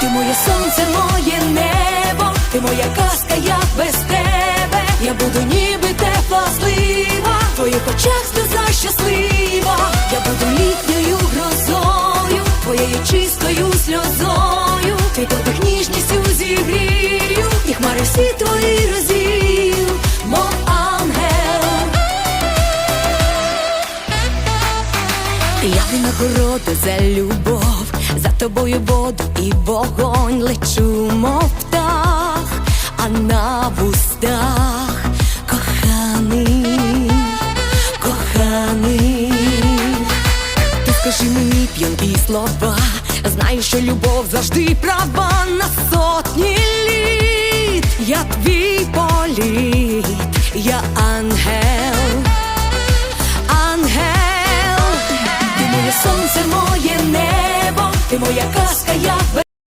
Ти моє сонце, моє небо, ти моя казка, я без тебе. Я буду ніби тепла слива, в твоїх очах сльоза щаслива. Я буду літньою грозою, твоєю чистою сльозою. Ти дотик ніжністю зігрію, і хмари всі твої розвію, мов ангел. Я винагорода за любов, за тобою воду і вогонь лечу, мов птах, а на вустах коханий, коханий. Ти скажи мені п'янкі слова, знаю, що любов завжди права на сотні літ. Я твій політ, ти моя казка, я